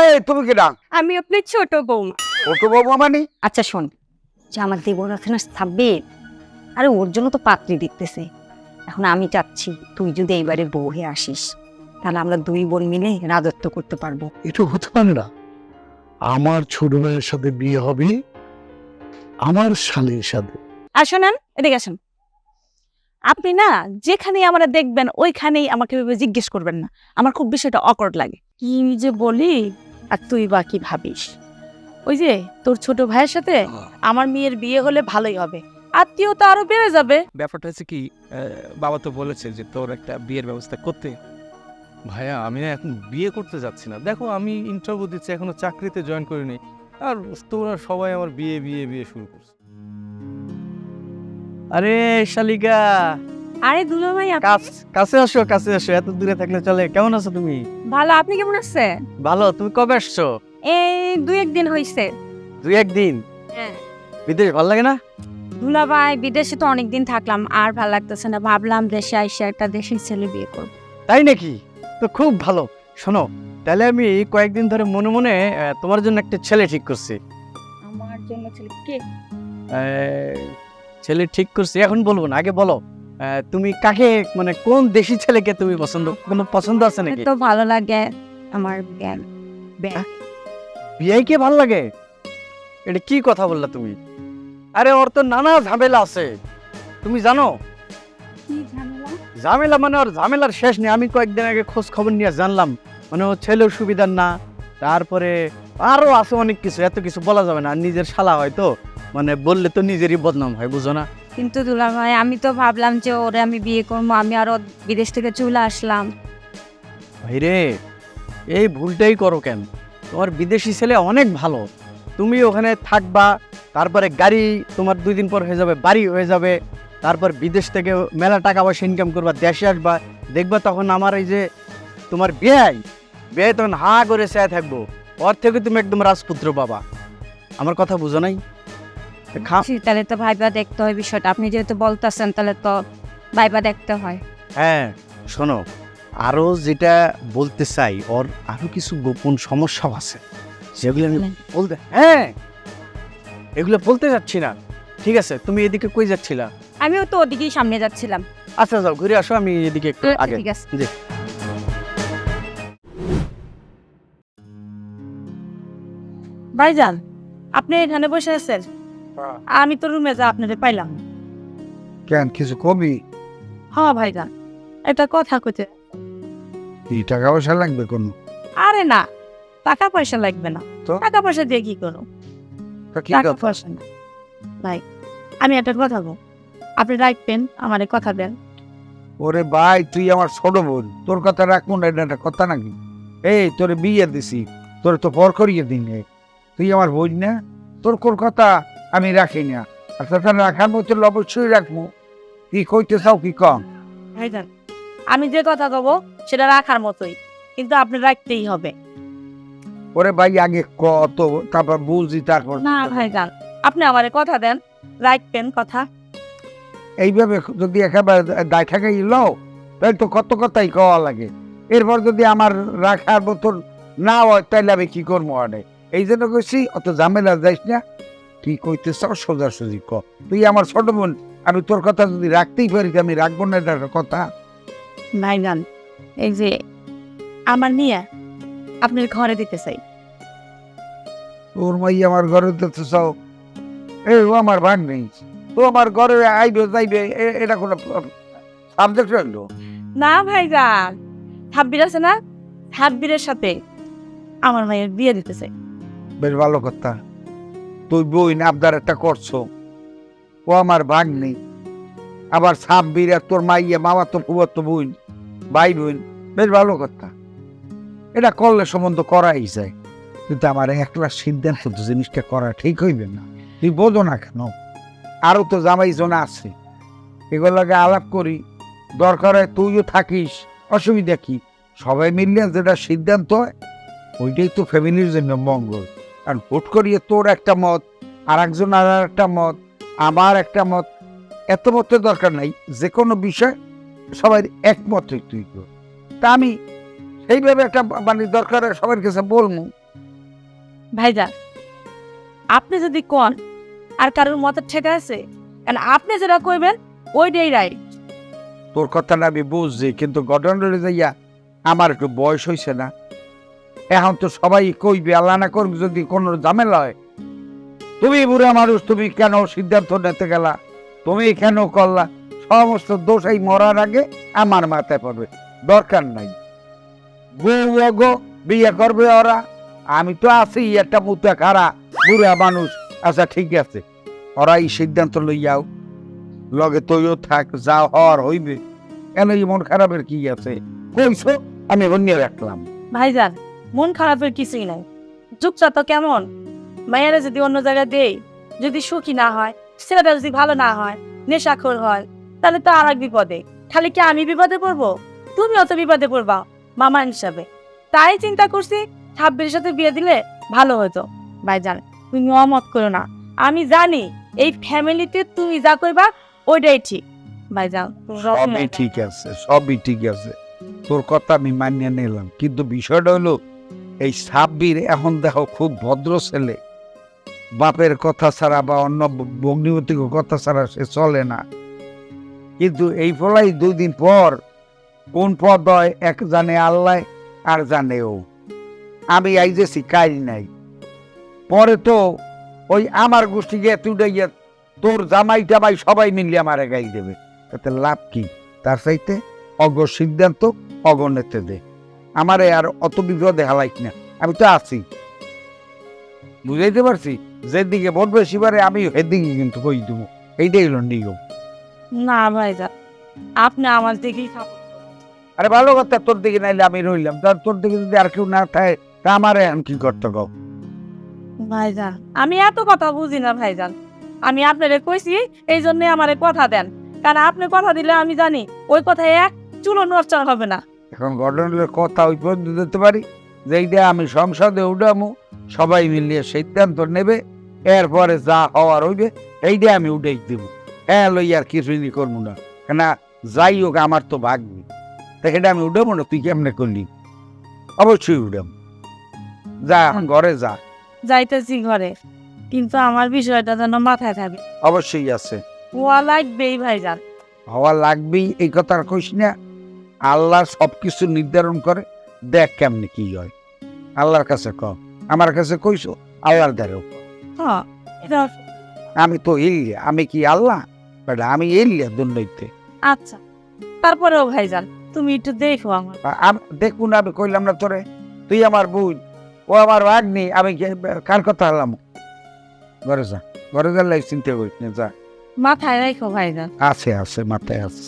এই, তুমি কি না আমি আপনার ছোট বৌমা। ছোট বৌমা মানে? আচ্ছা শোন। যে আমার দেবর আছে না সাব্বির আরে ওর জন্য তো পাত্রী দেখতেছে এখন আমি চাচ্ছি তুই যদি এইবারে বউ হয়ে আসিস তাহলে আমরা দুই বোন মিলে রাজত্ব করতে পারব। এটা হতে পারে না। আমার ছোট ভাইয়ের সাথে বিয়ে হবে আমার শালীর সাথে। আর শোনেন এদিকে আসেন। আপনি না যেখানে আমরা দেখবেন ওইখানেই আমাকে জিজ্ঞেস করবেন না। আমার খুব বিষয়টা অকর্ড লাগে। কি যে বলি? আর তুই বা কি ভাবিস? ওই যে তোর ছোট ভাইয়ের সাথে আমার মেয়ের বিয়ে হলে ভালোই হবে। আত্মীয়তা আরও বেড়ে যাবে। ব্যাপারটা হচ্ছে কি আহ, বাবা তো বলেছে যে তোর একটা বিয়ের ব্যবস্থা করতে। ভাইয়া আমি না এখন বিয়ে করতে যাচ্ছি না। দেখো আমি ইন্টারভিউ দিচ্ছি এখনও চাকরিতে জয়েন করিনি। আর তোরা সবাই আমার বিয়ে বিয়ে বিয়ে শুরু করছে। আরে শালিকা। আরে দুলো ভাই কাছ কাছে আসো কাছে আসো এত দূরে থাকলে চলে। কেমন আছো তুমি? ভালো আপনি কেমন আছেন? ভালো তুমি কবে আসছো? এই দুই একদিন হইছে। দুই একদিন হ্যাঁ। বিদেশ ভালো লাগে না? দুলা ভাই বিদেশে তো অনেকদিন থাকলাম আর ভালো লাগতেছে না। ভাবলাম দেশে আইসা একটা দেশের ছেলে বিয়ে করব। তাই নাকি? তো খুব ভালো। শোনো তাহলে আমি কয়েকদিন ধরে মনে মনে তোমার জন্য একটা ছেলে ঠিক করছি। আমার জন্য ছেলে কে? ছেলে ঠিক করছি। এখন বলব না আগে বলো তুমি কাকে মানে কোন দেশি ছেলেকে তুমি পছন্দ কোনো পছন্দ আছে নাকি? তো ভালো লাগে আমার জ্ঞান বিয়ে কে ভালো লাগে? এটা কি কথা বললা তুমি? আরে ওর তো নানা ঝামেলা আছে। তুমি জানো? কি ঝামেলা? মানে ওর ঝামেলার শেষ নেই। আমি কয়েকদিন আগে খোঁজ খবর নিয়ে জানলাম মানে ও ছেলের সুবিধার না। তারপরে আরও আছে অনেক কিছু এত কিছু বলা যাবে না নিজের শালা হয়তো মানে বললে তো নিজেরই বদনাম হয় বুঝো না? কিন্তু দুলা ভাই আমি তো ভাবলাম যে ওরে আমি বিয়ে করব আমি আরও বিদেশ থেকে চলে আসলাম। ভাইরে এই ভুলটাই করো কেন? তোমার বিদেশি ছেলে অনেক ভালো। তুমি ওখানে থাকবা তারপরে গাড়ি তোমার দুই দিন পর হয়ে যাবে বাড়ি হয়ে যাবে তারপর বিদেশ থেকে মেলা টাকা পয়সা ইনকাম করবা দেশে আসবা দেখবা তখন আমার এই যে তোমার বিয়ে বিয়ে তখন হা করে চেয়ে থাকব। ওর থেকে তুমি একদম রাজপুত্র বাবা আমার কথা বুঝো নাই? তাহলে তো ভাইবা দেখতে হয় বিষয়টা। আপনি যেহেতু বলতেছেন তাহলে তো ভাইবা দেখতে হয়। হ্যাঁ শোনো আরও যেটা বলতে চাই ওর আরও কিছু গোপন সমস্যাও আছে। যেগুলো আমি বলতে হ্যাঁ এগুলো বলতে যাচ্ছি না। ঠিক আছে তুমি এদিকে কই যাচ্ছিলা? আমিও তো ওদিকেই সামনে যাচ্ছিলাম। আচ্ছা যাও ঘুরে আসো আমি এদিকে একটু আগে। ঠিক আছে। জি। ভাইজান আপনি এখানে বসে আছেন? আমি তো রুমে যা আপনাদের পাইলাম। কেন কিছু কবি? হ্যাঁ ভাইজান একটা কথা কইতে। কি টাকা পয়সা লাগবে কোনো? আরে না টাকা পয়সা লাগবে না। তো? টাকা পয়সা দিয়ে কি করো টাকা পয়সা না। ভাই আমি একটা কথা বল আপনি রাখবেন আমারে কথা দেন। ওরে ভাই তুই আমার ছোট বোন। তোর কথা রাখব না এটা কথা নাকি? এই তোরে বিয়ে দিছি। তোর তো পর করিয়ে দিন। তুই আমার বোন না? তোর কোন কথা? আমি রাখি না। তাছাড়া রাখার মতো অবশ্যই রাখব। কি কইতে চাও কি কম ভাইজান আমি যে কথা কব সেটা রাখার মতোই কিন্তু আপনি রাখতেই হবে। ওরে ভাই আগে কত তারপর বুঝি তারপর না ভাইজান আপনি আমারে কথা দেন রাখবেন কথা। এইভাবে যদি একেবারে দায় থাকাই লও তাহলে তো কত কথাই কওয়া লাগে। এরপর যদি আমার রাখার মতন না হয় তাহলে আমি কি করব আরে এই জন্য কইছি অত ঝামেলা যাইস না তুই কইতে চাও সোজাসুজি ক। তুই আমার ছোট বোন আমি তোর কথা যদি রাখতেই পারি আমি রাখব না এটা কথা? ভাইজান এই যে আমার নিয়ে আপনার ঘরে দিতে চাই। তোর মাই আমার ঘরে দিতে চাও? এ ও আমার ভাগ নেই। তো আমার ঘরে আইবে যাইবে এটা কোনো সাবজেক্ট হইল না ভাইজান হাব্বির আছে না? হাব্বিরের সাথে আমার মায়ের বিয়ে দিতে চাই। বেশ ভালো কথা। তুই বই আবদার একটা করছ। ও আমার ভাগ নেই আবার সাব্বির আর তোর মাইয়া, মামা তো ফুবর তো বোন, ভাই বোন, বেশ ভালো কথা। এটা করলে সম্বন্ধ করাই যায়। কিন্তু আমার একলা সিদ্ধান্ত তো জিনিসটা করা ঠিক হইবে না। তুই বোঝো না কেন? আরও তো জামাই জনা আছে। এগুলোকে আলাপ করি। দরকার হয় তুইও থাকিস। অসুবিধা কি? সবাই মিললে যেটা সিদ্ধান্ত হয়, ওইটাই তো ফ্যামিলির জন্য মঙ্গল। আর হুট করিয়ে তোর একটা মত আর একজন আর একটা মত আমার একটা মত এত মতের দরকার নাই যে কোনো বিষয় সবাই একমত তুই কর তা আমি সেইভাবে একটা মানে দরকার সবার কাছে বলব। ভাইজা আপনি যদি কন আর কারোর মত ঠেকা আছে কারণ আপনি যেটা কইবেন ওইটাই রাইট। তোর কথাটা আমি বুঝছি কিন্তু ঘটনাটা যাইয়া আমার একটু বয়স হয়েছে না। এখন তো সবাই কইবে, আল্লাহ না করবে যদি কোনো ঝামেলা হয়। তুমি বুড়া মানুষ, তুমি কেন সিদ্ধান্ত নিতে গেলা? তুমি কেন করলা? সমস্ত দোষ এই মরার আগে আমার মাথায় পড়বে, দরকার নাই। গো বিয়ে করবে ওরা। আমি তো আছি, একটা মুতা খারা বুড়া মানুষ। আচ্ছা ঠিক আছে। ওরা এই সিদ্ধান্ত লইয়াও। লগে তৈও থাক, যা হওয়ার হইবে। কেন মন খারাপের কি আছে? কইছো, আমি অন্য রাখলাম ভাইজান মন খারাপের কিছুই নাই। যুগটা তো কেমন, মায়েরা যদি অন্য জায়গায় দেই যদি সুখী না হয় ছেলেটা যদি ভালো না হয়, নেশাখোর হয়, তাহলে তো আর এক বিপদে। খালি কি আমি বিপদে পড়ব? তুমিও তো বিপদে পড়বা, মামা হিসাবে। তাই চিন্তা করছি, ছাব্বিশের সাথে বিয়ে দিলে ভালো হতো। ভাইজান, তুমি অমত করো না। আমি জানি, এই ফ্যামিলিতে তুমি যা করবা, ওইটাই ঠিক। ভাইজান সবই ঠিক আছে, সবই ঠিক আছে। তোর কথা আমি মানিয়ে নিলাম, কিন্তু বিষয়টা হলো এই সাব্বির এখন দেখো খুব ভদ্র ছেলে। বাপের কথা ছাড়া বা অন্য ভগ্নিপতিক কথা ছাড়া সে চলে না। কিন্তু এই ফলাই দুই দিন পর কোন পদ হয় এক জানে আল্লাহ, আর জানে ও। আমি আইজেছি কাজ নাই। পরে তো ওই আমার গোষ্ঠী গিয়ে তুই গিয়ে তোর জামাই টামাই সবাই মিলিয়ে আমারে গাই দেবে। তাতে লাভ কি? তার চাইতে অগ সিদ্ধান্ত অগণেতে দে। আমারে আর অত বিপদে হালাইক না। আমি তো আছি। বুঝাইতে পারছি? যেদিকে ভোট বেশি পারে আমি সেদিকে কিন্তু কই দেবো। এইটাই হলো নিয়ম। না ভাইজান আপনি আমার দিকেই আরে ভালো কথা তোর দিকে নাইলে আমি রইলাম। তার তোর দিকে যদি আর কেউ না থাকে তা আমার এখন কি করতে গো ভাইজান আমি এত কথা বুঝি না ভাইজান আমি আপনারে কইছি এই জন্য আমারে কথা দেন। কারণ আপনি কথা দিলে আমি জানি ওই কথায় এক চুলো নষ্ট হবে না। এখন ঘটনার কথা ওই পর্যন্ত দিতে পারি? যে এইটা আমি সংসদে উঠামু সবাই মিলিয়ে সিদ্ধান্ত নেবে এরপরে যা হওয়ার হইবে এইটা আমি উঠেই দিব। হ্যাঁ লই আর কিছুই করব না। কেন যাই হোক আমার তো ভাগবি তা সেটা আমি উঠাবো না তুই কেমনে করলি? অবশ্যই উঠাম যা এখন ঘরে যা। যাইতেছি ঘরে কিন্তু আমার বিষয়টা যেন মাথায় থাকে। অবশ্যই আছে। ওয়া লাগবেই ভাইজান। হওয়া লাগবেই এই কথা কইস না। আল্লাহ সব কিছু নির্ধারণ করে দেখ কেমনি কি হয়। আল্লাহর কাছে ক আমার কাছে কইছো আল্লাহর দ্বারেও হ্যাঁ আমি তো ইল্লিয়া আমি কি আল্লাহ? বাট আমি ইল্লিয়া দুর্নীতি আচ্ছা তারপরেও ভাইজান তুমি একটু দেখো আমার। দেখুন আমি কইলাম না তোরে তুই আমার বোন ও আমার ভাগ্নি আমি কার কথা হলাম ঘরে যা ঘরে গেলে চিন্তা করিস না যা। মাথায় রাখো ভাইজান। আছে আছে মাথায় আছে।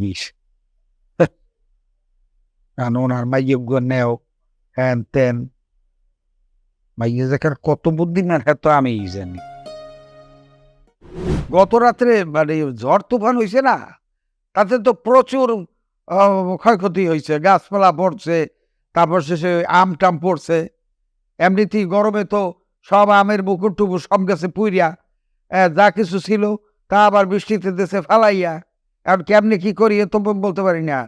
গিস কারণ ওনার মাইয়োগ্য নেও হ্যান তেন মাইয়ে দেখার কত বুদ্ধিমান হ্যাঁ তো আমি জানি গত রাত্রে মানে ঝড় তুফান হয়েছে না তাতে তো প্রচুর ক্ষয়ক্ষতি হয়েছে গাছপালা পড়ছে তারপর শেষে আম টাম পড়ছে এমনিতেই গরমে তো সব আমের বুকুর টুকুর সব গেছে পুইরিয়া আহ, যা কিছু ছিল তা আবার বৃষ্টিতে দেশে ফালাইয়া এখন কেমনে কি করি এ তো বলতে পারি না।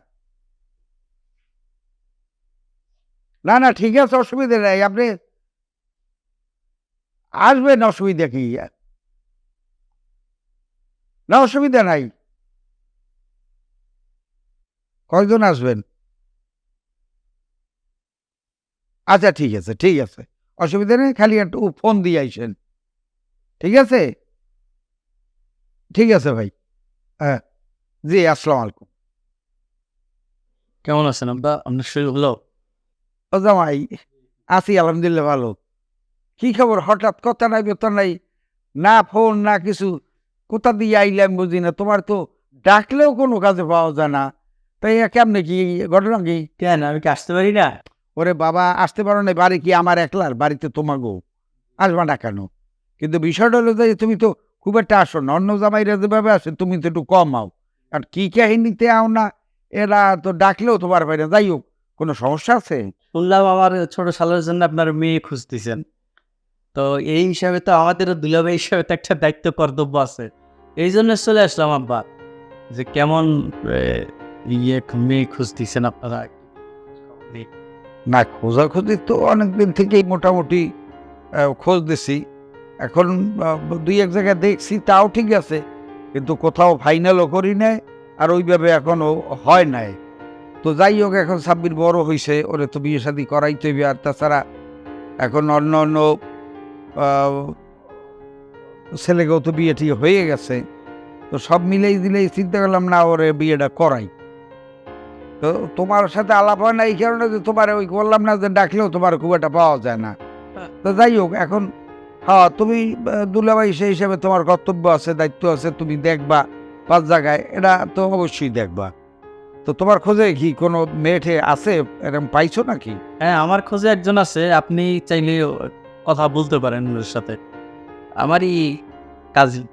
না না, ঠিক আছে, অসুবিধা নেই, আপনি আসবেন, অসুবিধা কি? না, অসুবিধা নাই। কয়জন আসবেন? আচ্ছা ঠিক আছে ঠিক আছে, অসুবিধা নেই, খালি একটু ফোন দিয়ে আইসেন। ঠিক আছে? ঠিক আছে ভাই হ্যাঁ। জি আসসালামু আলাইকুম। কেমন আছেন আব্বা? আপনার শরীর ভালো? ও জামাই আছি আলহামদুলিল্লাহ ভালো। কি খবর? হঠাৎ কথা নাই বেতন নাই না ফোন না কিছু। কোথা দিয়ে আইলাম বুঝি না। তোমার তো ডাকলেও কোনো কাজে পাওয়া যায় না। তাই কেমনে কি ঘটনা কি? কেন? আমি কি আসতে পারি না? ওরে বাবা আসতে পারো না বাড়ি কি আমার একলার? বাড়িতে তোমাগো। আসবা না কেন? কিন্তু বিষয়টা হলো যে তুমি তো খুব একটা আসো না। অন্য জামাইরা যেভাবে আসে তুমি তো একটু কম আও। আর কি কাহিনীতে আও না এরা তো ডাকলেও তোমার বাইরে যাই হোক কোনো সমস্যা আছে? শুনলাম আমার ছোট সালের জন্য আপনার মেয়ে খুঁজতেছেন। তো এই হিসাবে তো আমাদের দুলাভাই হিসাবে তো একটা দায়িত্ব কর্তব্য আছে। এই জন্য চলে আসলাম আব্বা যে কেমন ইয়ে মেয়ে খুঁজতেছেন আপনারা? না খোঁজাখুঁজি তো অনেকদিন থেকেই মোটামুটি খোঁজ দিছি। এখন দুই এক জায়গায় দেখছি তাও ঠিক আছে। কিন্তু কোথাও ফাইনালও করি নাই আর ওইভাবে এখনও হয় নাই। তো যাই হোক এখন সাব্বির বড় হয়েছে ওরে তো বিয়ে শাদি করাইতে হইবে। আর তাছাড়া এখন অন্য অন্য ছেলেকেও তো বিয়েটি হয়ে গেছে। তো সব মিলেই দিলেই চিন্তা করলাম না ওরে বিয়েটা করাই। তো তোমার সাথে আলাপ হয় না এই কারণে যে তোমার ওই বললাম না যে ডাকলেও তোমার খুব একটা পাওয়া যায় না। তো যাই হোক এখন হ্যাঁ তুমি দুলাভাই সেই হিসাবে তোমার কর্তব্য আছে দায়িত্ব আছে তুমি দেখবা পাঁচ জায়গায় এটা তো অবশ্যই দেখবা। তো তোমার খোঁজে কি কোনো মেয়েঠে আছে এরকম পাইছো নাকি? হ্যাঁ আমার খোঁজে একজন আছে আপনি চাইলে কথা বলতে পারেন ওর সাথে। আমারই কাজিন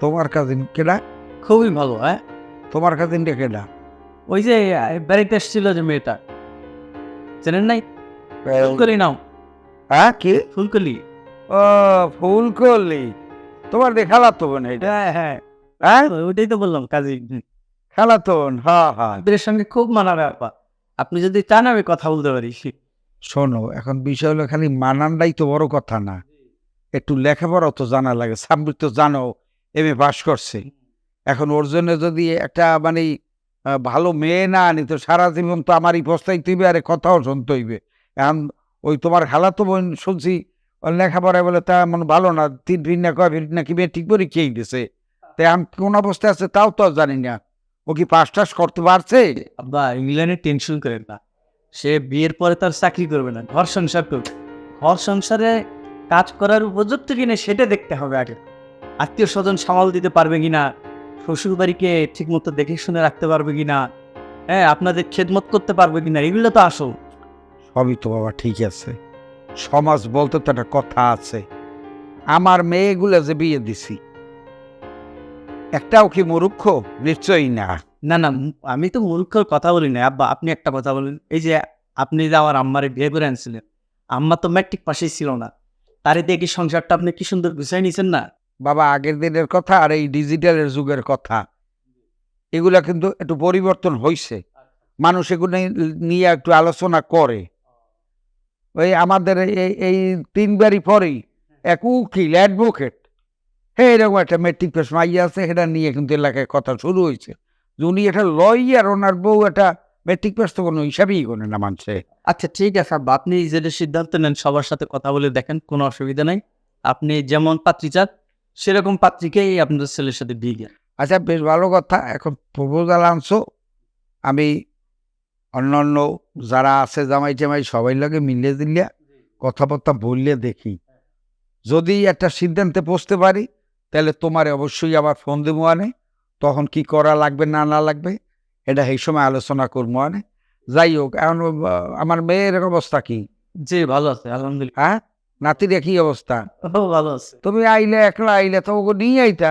তোমার কাজিন কেডা? খুবই ভালো হ্যাঁ। তোমার কাজিনটা কেডা? ওই যে আহ, বেড়াইতে এসেছিল যে মেয়েটা। চেনেন নাই? ফুলকলি নাও হ্যাঁ কি? ফুলকলি। ও ফুলকলি তোমার দেখালা তো বোন এটা। হ্যাঁ হ্যাঁ। হ্যাঁ? ওইটাই তো বললাম কাজিন খালাতন হ্যাঁ হ্যাঁ আপনাদের সঙ্গে খুব মানাবে আপা আপনি যদি চান আমি কথা বলতে পারি। শোনো এখন বিষয় হলো খালি মানানটাই তো বড় কথা না। একটু লেখাপড়াও তো জানা লাগে সাব্বির তো জানো এম এ পাশ করছে। এখন ওর জন্য যদি একটা মানে ভালো মেয়ে না আনি তো সারা জীবন তো আমারই পস্তাইতে হইবে আরে কথাও শুনতে হইবে। এখন ওই তোমার খালা তো বোন শুনছি ওর লেখাপড়ায় বলে তা এমন ভালো না তিন ভিন না কয় ভিন না কি মেয়ে ঠিক খেয়ে দিছে তাই আমি কোন অবস্থায় আছে তাও তো জানি না। ও কি পাস টাস করতে পারছে? আব্বা ইংল্যান্ডে টেনশন করেন না। সে বিয়ের পরে তার চাকরি করবে না ঘর সংসার করবে। ঘর সংসারে কাজ করার উপযুক্ত কিনা সেটা দেখতে হবে আগে। আত্মীয় স্বজন সামাল দিতে পারবে কিনা শ্বশুর বাড়িকে ঠিক মতো দেখে শুনে রাখতে পারবে কিনা হ্যাঁ আপনাদের খেদমত করতে পারবে কিনা এগুলো তো আসল। সবই তো বাবা ঠিক আছে। সমাজ বলতে তো একটা কথা আছে। আমার মেয়েগুলো যে বিয়ে দিছি একটাও কি মূর্খ? নিশ্চয়ই না। না না আমি তো মূর্খর কথা বলি না আব্বা আপনি একটা কথা বলেন। এই যে আপনি যে আমার আম্মারে বিয়ে করে আনছিলেন আম্মা তো ম্যাট্রিক পাশেই ছিল না। তারে দিয়ে কি সংসারটা আপনি কি সুন্দর গুছাই নিছেন না? বাবা আগের দিনের কথা আর এই ডিজিটালের যুগের কথা এগুলা কিন্তু একটু পরিবর্তন হয়েছে মানুষ এগুলো নিয়ে একটু আলোচনা করে। ওই আমাদের এই এই তিনবারই পরেই এক উকিল অ্যাডভোকেট হ্যাঁ এরকম একটা মেট্রিক পাস মাইয়া আছে সেটা নিয়ে কিন্তু এলাকায় কথা শুরু হয়েছে। উনি একটা লয়ার ওনার বউ একটা মেট্রিক পাস তো কোনো হিসাবেই করে না মানছে। আচ্ছা ঠিক আছে আপনি যেটা সিদ্ধান্ত নেন সবার সাথে কথা বলে দেখেন কোনো অসুবিধা নাই। আপনি যেমন পাত্রী চান সেরকম পাত্রীকেই আপনাদের ছেলের সাথে বিয়ে দেন। আচ্ছা বেশ ভালো কথা এখন প্রপোজাল আনছো। আমি অন্য অন্য যারা আছে জামাই টামাই সবাই লাগে মিলে দিলে কথাবার্তা বললে দেখি। যদি একটা সিদ্ধান্তে পৌঁছতে পারি তাহলে তোমার অবশ্যই আবার ফোন দেবো আনে। তখন কি করা লাগবে না না লাগবে এটা এই সময় আলোচনা করব আনে। যাই হোক এখন আমার মেয়ের অবস্থা কি? জি ভালো আছে আলহামদুলিল্লাহ। হ্যাঁ? নাতির একই অবস্থা? ভালো আছে। তুমি আইলে একলা আইলে তো ওকে নিয়ে আইতা।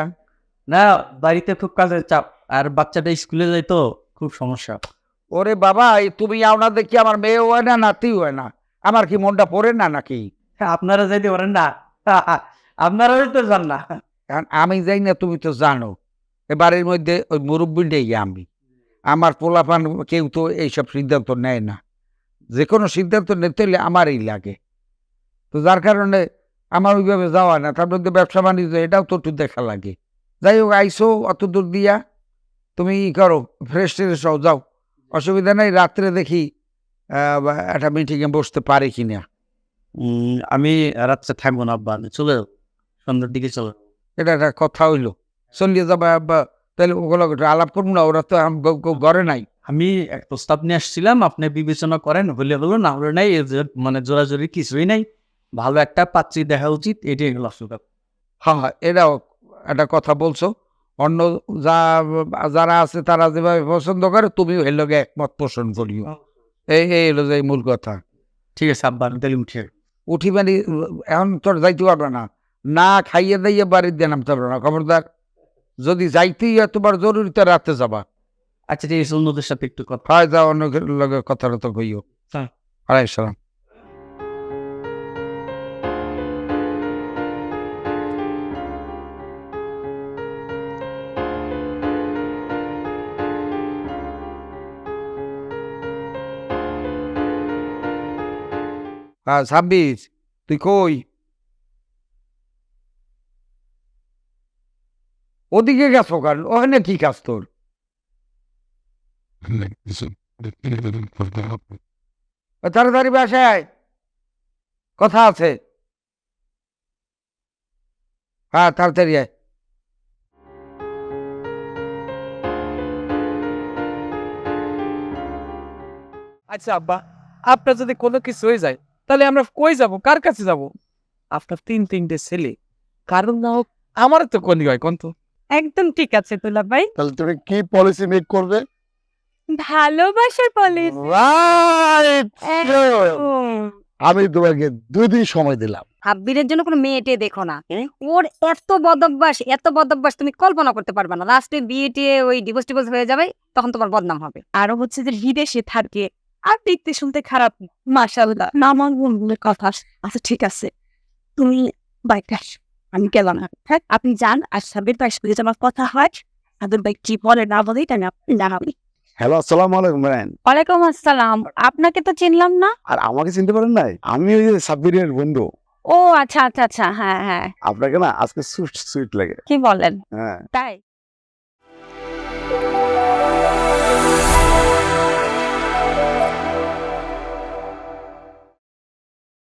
না বাড়িতে খুব কাজের চাপ। আর বাচ্চাটা স্কুলে যায় তো খুব সমস্যা। ওরে বাবা তুমি আওনা দেখি আমার মেয়ে হয় না নাতি হয় না? আমার কি মনটা পড়ে না নাকি? হ্যাঁ, আপনারা যাইতে পারেন না আপনারাও তো যান না। কারণ আমি যাই না তুমি তো জানো। এ বাড়ির মধ্যে ওই মুরব্বীটাই আমি। আমার পোলাপান কেউ তো এইসব সিদ্ধান্ত নেয় না। যে কোনো সিদ্ধান্ত নিতে হলে আমারই লাগে। তো যার কারণে আমার ওইভাবে যাওয়া না। তার মধ্যে ব্যবসা বাণিজ্য এটাও তো একটু দেখা লাগে। যাই হোক আইসো অত দূর দিয়া। তুমি ই করো ফ্রেশ ট্রেশ যাও। অসুবিধা নেই রাত্রে দেখি একটা মিটিংয়ে বসতে পারি কি না আমি রাত্রে থাকব না আব্বা আমি চলে সন্ধ্যার দিকে চলে। এটা একটা কথা হইল। চলিয়ে যাবা বা তাহলে ওগুলো আলাপ করব না ওরা তো ঘরে নাই। আমি এক প্রস্তাব নিয়ে আসছিলাম আপনি বিবেচনা করেন হলে হলো না হলে নাই মানে জোরাজোরি কিছুই নাই। ভালো একটা পাত্রী দেখা উচিত এটাই হলো হ্যাঁ হ্যাঁ এটাও একটা কথা বলছো। অন্য যা যারা আছে তারা যেভাবে পছন্দ করে তুমিও এর লগে একমত পোষণ করিও। এই এই হলো যে মূল কথা। ঠিক আছে আব্বা আমি তাহলে উঠে। উঠি মানে এখন তোর যাইতে পারবে না। না খাইয়ে দাইয়ে বাড়ির দিয়ে নামতে পারবে না খবরদার। যদি যাইতেই হয় তোমার জরুরি তো রাতে যাবা। আচ্ছা ঠিক আছে অন্যদের সাথে একটু কথা। হয় যা অন্য লগে কথা তো কইও। হ্যাঁ। আড়াই সালাম। ছাব্বিশ, তুই কই? ওদিকে গেছো কারণ ওখানে কি কাজ তোর? তাড়াতাড়ি বাসায় কথা আছে। হ্যাঁ তাড়াতাড়ি আয়। আচ্ছা আব্বা, আপনার যদি কোনো কিছু হয়ে যায় তাহলে আমরা কই যাব? কার কাছে যাব? আপনার তিন তিনটে ছেলে। কারণ না হোক আমার তো কোন হয় কোন তো একদম ঠিক আছে তুলা ভাই। তাহলে তুমি কি পলিসি মেক করবে? ভালোবাসার পলিস Right! আমি তোমাকে দুই দিন সময় দিলাম। হাব্বিরের জন্য কোনো মেয়েটে দেখো না। ওর এত বদভ্যাস এত বদভ্যাস তুমি কল্পনা করতে পারবে না। লাস্টে বিয়ে টিয়ে ওই ডিভোর্স টিভোর্স হয়ে যাবে তখন তোমার বদনাম হবে। আরও হচ্ছে যে বিদেশে থাকে আর দেখতে শুনতে খারাপ মাসাল্লাহ না আমার বন্ধুদের কথা আচ্ছা ঠিক আছে। তুমি বাইক আস আমি গেলাম। না হ্যাঁ আপনি যান আর সাবের বাইশ করে আমার কথা হয় তাদের বাইক কি বলে না বলে এটা আমি আপনি জানাবি হ্যালো আসসালামু আলাইকুম ম্যান। ওয়ালাইকুম আসসালাম। আপনাকে তো চিনলাম না। আর আমাকে চিনতে পারেন নাই? আমি ওই যে সাব্বিরের বন্ধু। ও আচ্ছা আচ্ছা আচ্ছা হ্যাঁ হ্যাঁ। আপনাকে না আজকে সুইট সুইট লাগে। কি বলেন? হ্যাঁ। তাই?